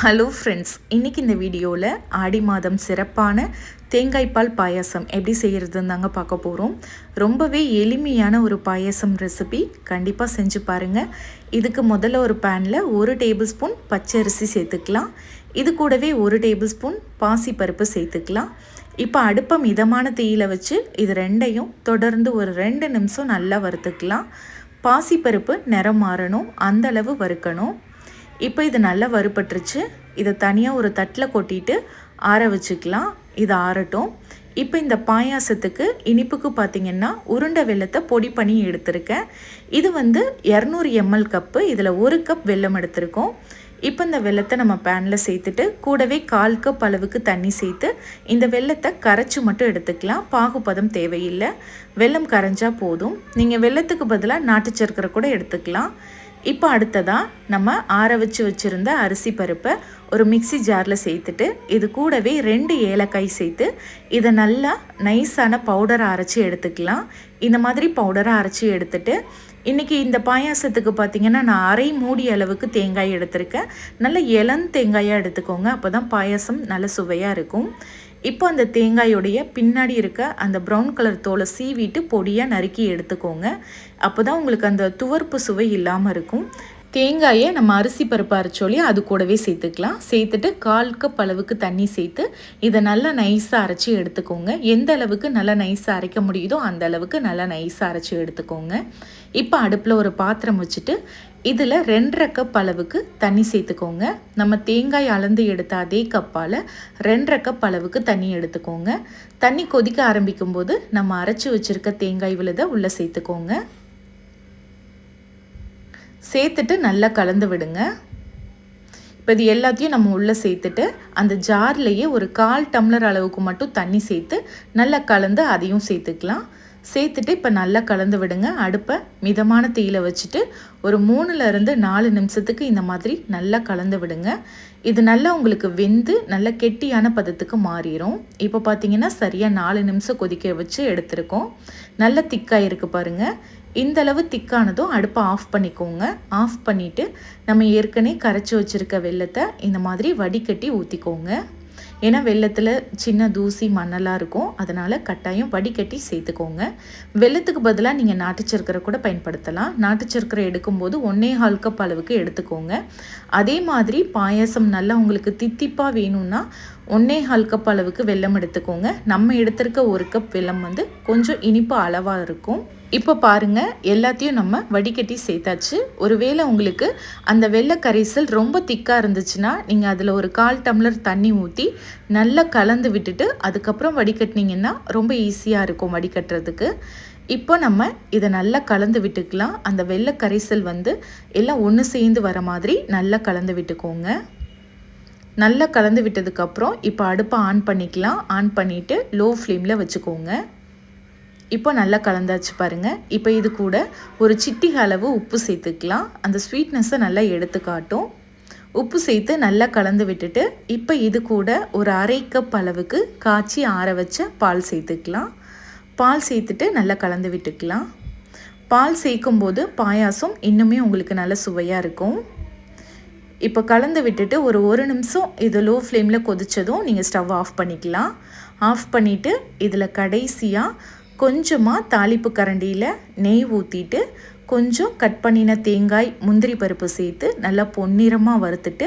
Hello friends இன்றைக்கி இந்த வீடியோவில் ஆடி மாதம் சிறப்பான தேங்காய்பால் பாயாசம் எப்படி செய்கிறதுன்னு தாங்க பார்க்க போகிறோம் ரொம்பவே எளிமையான ஒரு பாயாசம் ரெசிபி கண்டிப்பாக செஞ்சு பாருங்கள் இதுக்கு முதல்ல ஒரு பேனில் ஒரு டேபிள் ஸ்பூன் பச்சரிசி சேர்த்துக்கலாம். இது கூடவே ஒரு டேபிள் ஸ்பூன் பாசிப்பருப்பு சேர்த்துக்கலாம். இப்போ அடுப்பை மிதமான தீயில் வச்சு இது ரெண்டையும் தொடர்ந்து ஒரு ரெண்டு நிமிஷம் நல்லா வறுத்துக்கலாம். பாசிப்பருப்பு நிறம் மாறணும் அந்தளவு வறுக்கணும். இப்போ இது நல்லா வறுபட்டுருச்சு. இதை தனியாக ஒரு தட்டில் கொட்டிட்டு ஆற வச்சுக்கலாம். இது ஆறட்டும். இப்போ இந்த பாயாசத்துக்கு இனிப்புக்கு பார்த்திங்கன்னா உருண்டை வெள்ளத்தை பொடி பண்ணி எடுத்திருக்கேன். இது வந்து இரநூறு எம்எல் கப்பு இதில் ஒரு கப் வெல்லம் எடுத்திருக்கோம். இப்போ இந்த வெள்ளத்தை நம்ம பேனில் சேர்த்துட்டு கூடவே கால் கப் அளவுக்கு தண்ணி சேர்த்து இந்த வெள்ளத்தை கரைச்சி மட்டும் எடுத்துக்கலாம். பாகுபதம் தேவையில்லை. வெள்ளம் கரைஞ்சால் போதும். நீங்கள் வெள்ளத்துக்கு பதிலாக நாட்டு சர்க்கரை கூட எடுத்துக்கலாம். இப்போ அடுத்ததாக நம்ம ஆற வச்சு வச்சுருந்த அரிசி பருப்பை ஒரு மிக்சி ஜாரில் சேர்த்துட்டு இது கூடவே ரெண்டு ஏலக்காய் சேர்த்து இதை நல்லா நைஸான பவுடரை அரைச்சி எடுத்துக்கலாம். இந்த மாதிரி பவுடரை அரைச்சி எடுத்துட்டு இன்றைக்கி இந்த பாயாசத்துக்கு பார்த்திங்கன்னா நான் அரை மூடி அளவுக்கு தேங்காய் எடுத்திருக்கேன். நல்ல இளம் தேங்காயாக எடுத்துக்கோங்க அப்போ தான் பாயாசம் நல்ல சுவையாக இருக்கும். இப்போ அந்த தேங்காயோடைய பின்னாடி இருக்க அந்த ப்ரௌன் கலர் தோலை சீவிட்டு பொடியாக நறுக்கி எடுத்துக்கோங்க. அப்போ தான் உங்களுக்கு அந்த துவர்ப்பு சுவை இல்லாமல் இருக்கும். தேங்காயை நம்ம அரிசி பருப்பு அரைச்சோலி அது கூடவே சேர்த்துக்கலாம். சேர்த்துட்டு கால் கப் அளவுக்கு தண்ணி சேர்த்து இதை நல்லா நைஸாக அரைச்சி எடுத்துக்கோங்க. எந்த அளவுக்கு நல்லா நைஸாக அரைக்க முடியுதோ அந்த அளவுக்கு நல்லா நைஸாக அரைச்சி எடுத்துக்கோங்க. இப்போ அடுப்பில் ஒரு பாத்திரம் வச்சுட்டு இதில் ரெண்டரை கப் அளவுக்கு தண்ணி சேர்த்துக்கோங்க. நம்ம தேங்காய் அளந்து எடுத்த அதே கப்பால் ரெண்டரை கப் அளவுக்கு தண்ணி எடுத்துக்கோங்க. தண்ணி கொதிக்க ஆரம்பிக்கும் போது நம்ம அரைச்சி வச்சுருக்க தேங்காய் விழுதை உள்ளே சேர்த்துக்கோங்க. சேர்த்துட்டு நல்லா கலந்து விடுங்க. இப்போ இது எல்லாத்தையும் நம்ம உள்ளே சேர்த்துட்டு அந்த ஜார்லேயே ஒரு கால் டம்ளர் அளவுக்கு மட்டும் தண்ணி சேர்த்து நல்லா கலந்து அதையும் சேர்த்துக்கலாம். சேர்த்துட்டு இப்போ நல்லா கலந்து விடுங்க. அடுப்பை மிதமான தீயில வச்சுட்டு ஒரு மூணுலேருந்து நாலு நிமிஷத்துக்கு இந்த மாதிரி நல்லா கலந்து விடுங்க. இது நல்லா உங்களுக்கு வெந்து நல்ல கெட்டியான பதத்துக்கு மாறிடும் இப்போ பார்த்தீங்கன்னா சரியாக நாலு நிமிஷம் கொதிக்க வச்சு எடுத்துருக்கோம். நல்ல திக்காக இருக்குது பாருங்கள் இந்தளவு திக்கானதும் அடுப்பை ஆஃப் பண்ணிக்கோங்க. ஆஃப் பண்ணிவிட்டு நம்ம ஏற்கனவே கரைச்சி வச்சுருக்க வெள்ளத்தை இந்த மாதிரி வடிகட்டி ஊற்றிக்கோங்க ஏன்னா வெள்ளத்தில் சின்ன தூசி மண்ணெல்லாம் இருக்கும். அதனால் கட்டாயம் வடிகட்டி சேர்த்துக்கோங்க. வெள்ளத்துக்கு பதிலாக நீங்கள் நாட்டுச்சர்க்கரை கூட பயன்படுத்தலாம். நாட்டு சர்க்கரை எடுக்கும்போது ஒன்றே ஹால் கப் அளவுக்கு எடுத்துக்கோங்க. அதே மாதிரி பாயாசம் நல்லா உங்களுக்கு தித்திப்பாக வேணும்னா ஒன்றே ஹால் கப் அளவுக்கு வெல்லம் எடுத்துக்கோங்க. நம்ம எடுத்திருக்க ஒரு கப் வெல்லம் வந்து கொஞ்சம் இனிப்பு அளவாக இருக்கும். இப்போ பாருங்கள் எல்லாத்தையும் நம்ம வடிகட்டி சேர்த்தாச்சு. ஒருவேளை உங்களுக்கு அந்த வெள்ளை கரைசல் ரொம்ப திக்காக இருந்துச்சுன்னா நீங்கள் அதில் ஒரு கால் டம்ளர் தண்ணி ஊற்றி நல்லா கலந்து விட்டுட்டு அதுக்கப்புறம் வடிகட்டினீங்கன்னா ரொம்ப ஈஸியாக இருக்கும் வடிகட்டுறதுக்கு. இப்போ நம்ம இதை நல்லா கலந்து விட்டுக்கலாம். அந்த வெள்ளை கரைசல் வந்து எல்லாம் ஒன்று சேர்ந்து வர மாதிரி நல்லா கலந்து விட்டுக்கோங்க. நல்லா கலந்து விட்டதுக்கப்புறம் இப்போ அடுப்பை ஆன் பண்ணிக்கலாம். ஆன் பண்ணிவிட்டு லோ ஃப்ளேமில் வச்சுக்கோங்க. இப்போ நல்லா கலந்தாச்சு பாருங்கள் இப்போ இது கூட ஒரு சிட்டி அளவு உப்பு சேர்த்துக்கலாம். அந்த ஸ்வீட்னஸை நல்லா எடுத்து காட்டும். உப்பு சேர்த்து நல்லா கலந்து விட்டுட்டு இப்போ இது கூட ஒரு அரை கப் அளவுக்கு காய்ச்சி ஆற வச்ச பால் சேர்த்துக்கலாம். பால் சேர்த்துட்டு நல்லா கலந்து விட்டுக்கலாம். பால் சேர்க்கும்போது பாயாசம் இன்னுமே உங்களுக்கு நல்ல சுவையாக இருக்கும். இப்போ கலந்து விட்டுட்டு ஒரு ஒரு நிமிஷம் இது லோ ஃப்ளேமில் கொதித்ததும் நீங்கள் ஸ்டவ் ஆஃப் பண்ணிக்கலாம். ஆஃப் பண்ணிவிட்டு இதில் கடைசியாக கொஞ்சமாக தாளிப்பு கரண்டியில் நெய் ஊற்றிட்டு கொஞ்சம் கட் பண்ணின தேங்காய் முந்திரி பருப்பு சேர்த்து நல்லா பொன்னிறமாக வறுத்துட்டு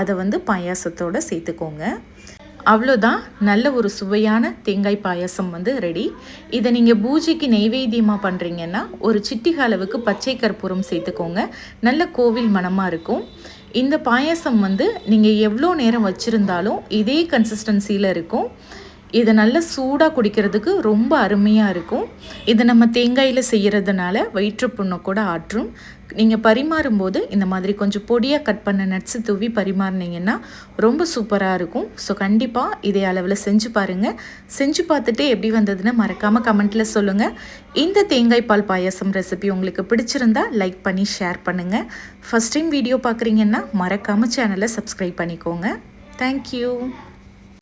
அதை வந்து பாயாசத்தோடு சேர்த்துக்கோங்க. அவ்வளோதான். நல்ல ஒரு சுவையான தேங்காய் பாயாசம் வந்து ரெடி இதை நீங்கள் பூஜைக்கு நெய்வேத்தியமாக பண்ணுறீங்கன்னா ஒரு சிட்டிக அளவுக்கு பச்சை கற்பூரம் சேர்த்துக்கோங்க. நல்ல கோவில் மனமாக இருக்கும். இந்த பாயாசம் வந்து நீங்கள் எவ்வளோ நேரம் வச்சுருந்தாலும் இதே கன்சிஸ்டன்சியில் இருக்கும். இதை நல்லா சூடாக குடிக்கிறதுக்கு ரொம்ப அருமையாக இருக்கும். இதை நம்ம தேங்காயில் செய்கிறதுனால வயிற்றுப்புண்ணை கூட ஆற்றும். நீங்கள் பரிமாறும்போது இந்த மாதிரி கொஞ்சம் பொடியாக கட் பண்ண நட்ஸு தூவி பரிமாறினீங்கன்னா ரொம்ப சூப்பராக இருக்கும். ஸோ கண்டிப்பாக இதே அளவில் செஞ்சு பாருங்கள் செஞ்சு பார்த்துட்டு எப்படி வந்ததுன்னு மறக்காமல் கமெண்ட்டில் சொல்லுங்கள் இந்த தேங்காய் பால் பாயாசம் ரெசிபி உங்களுக்கு பிடிச்சிருந்தா லைக் பண்ணி ஷேர் பண்ணுங்கள் ஃபஸ்ட் டைம் வீடியோ பார்க்குறீங்கன்னா மறக்காமல் சேனலை சப்ஸ்கிரைப் பண்ணிக்கோங்க. தேங்க்யூ